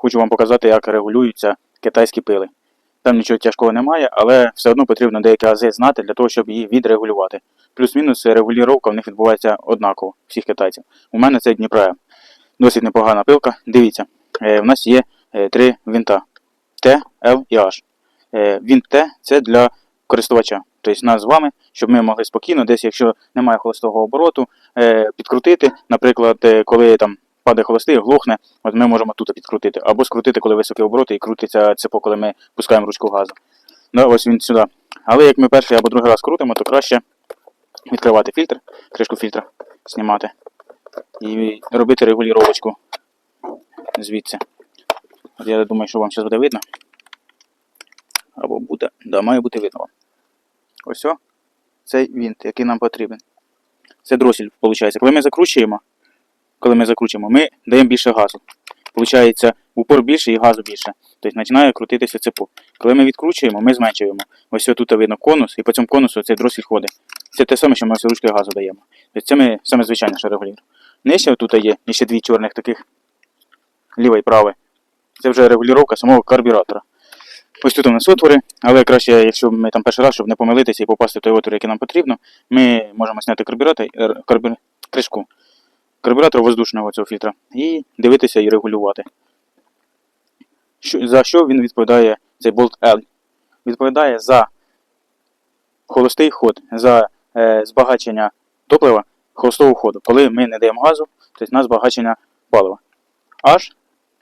хочу вам показати, як регулюються китайські пили. Там нічого тяжкого немає, але все одно потрібно деякі ази знати для того, щоб її відрегулювати. Плюс-мінус регулювання в них відбувається однаково, всіх китайців. У мене це Дніпро М. Досить непогана пилка. Дивіться, е, в нас є е, три винта Т, Л і H. Е, Вінт Т це для користувача, тобто нас з вами, щоб ми могли спокійно, десь, якщо немає холостого обороту, підкрутити. Наприклад, коли там падає холостий, глохне, от ми можемо тут підкрутити. Або скрутити, коли високі обороти, і крутиться цепо, коли ми пускаємо ручку газу. Ну, ось він сюди. Але як ми перший або другий раз крутимо, то краще відкривати фільтр, кришку фільтра, знімати і робити регулювачку звідси. От я думаю, що вам зараз буде видно. Або буде. Да, має бути видно. Ось о, цей вінт, який нам потрібен. Це дросель, виходить. Коли ми закручуємо, коли ми закручуємо, ми даємо більше газу. Получається, упор більше і газу більше. Тобто починає крутитися цепу. Коли ми відкручуємо, ми зменшуємо. Ось тут видно конус, і по цьому конусу цей дросель ходить. Це те саме, що ми ось ручки газу даємо. Тобто це ми саме звичайне, що регулюємо. Нижче тут є ще дві чорних таких ліве і праве. Це вже регулювання самого карбюратора. Ось тут у нас отвори, але краще, якщо ми там перший раз, щоб не помилитися і попасти в той отвор, який нам потрібно, ми можемо зняти карбюратор, е, карбю... кришку карбюратора воздушного цього фільтра і дивитися і регулювати. Що, за що він відповідає цей болт L? Відповідає за холостий ход, за е, збагачення топлива холостого ходу, коли ми не даємо газу, тобто на збагачення палива. H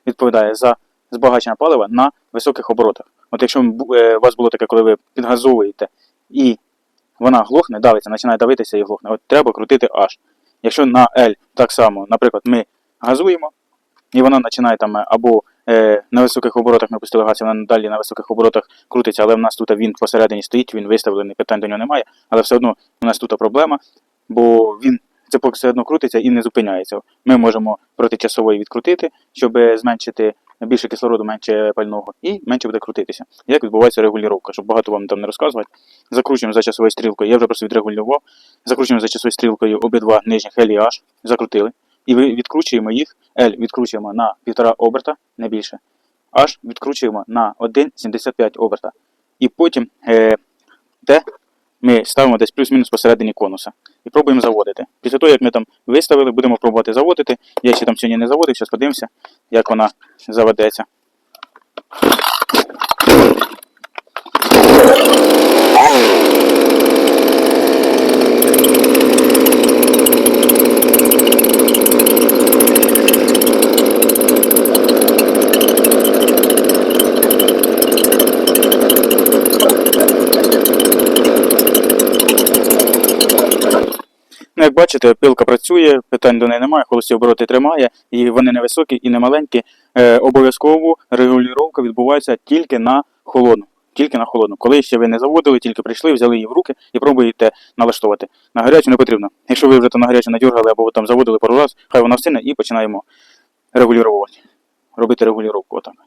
відповідає за збагачення палива на високих оборотах. От якщо е, у вас було таке, коли ви підгазовуєте і вона глохне, давиться, починає давитися і глохне, от треба крутити H. Якщо на L так само, наприклад, ми газуємо, і вона починає там е, або е, на високих оборотах ми пустили газ, і вона далі на високих оборотах крутиться, але в нас тут він посередині стоїть, він виставлений, питань до нього немає, але все одно у нас тут проблема, бо він цепок все одно крутиться і не зупиняється. Ми можемо протичасово відкрутити, щоб зменшити більше кислороду, менше пального, і менше буде крутитися. Як відбувається регулювання, щоб багато вам там не розказувати. Закручуємо за часовою стрілкою, я вже просто відрегулював. Закручуємо за часовою стрілкою обидва нижніх L і H, закрутили. І ви- відкручуємо їх, L відкручуємо на 1,5 оберта, не більше. H відкручуємо на 1,75 оберта. І потім е, T ми ставимо десь плюс-мінус посередині конуса. І пробуємо заводити. Після того, як ми там виставили, будемо пробувати заводити. Я ще там сьогодні не заводив, зараз подивимося, як вона заведеться. Як бачите, пилка працює, питань до неї немає, холості обороти тримає, і вони не високі і не маленькі. Е, обов'язково регулювання відбувається тільки на холодну. Тільки на холодну. Коли ще ви не заводили, тільки прийшли, взяли її в руки і пробуєте налаштувати. На гарячу не потрібно. Якщо ви вже там на гарячу надюргали або ви там заводили пару раз, хай вона встане і починаємо регулювати. Робити регулювання.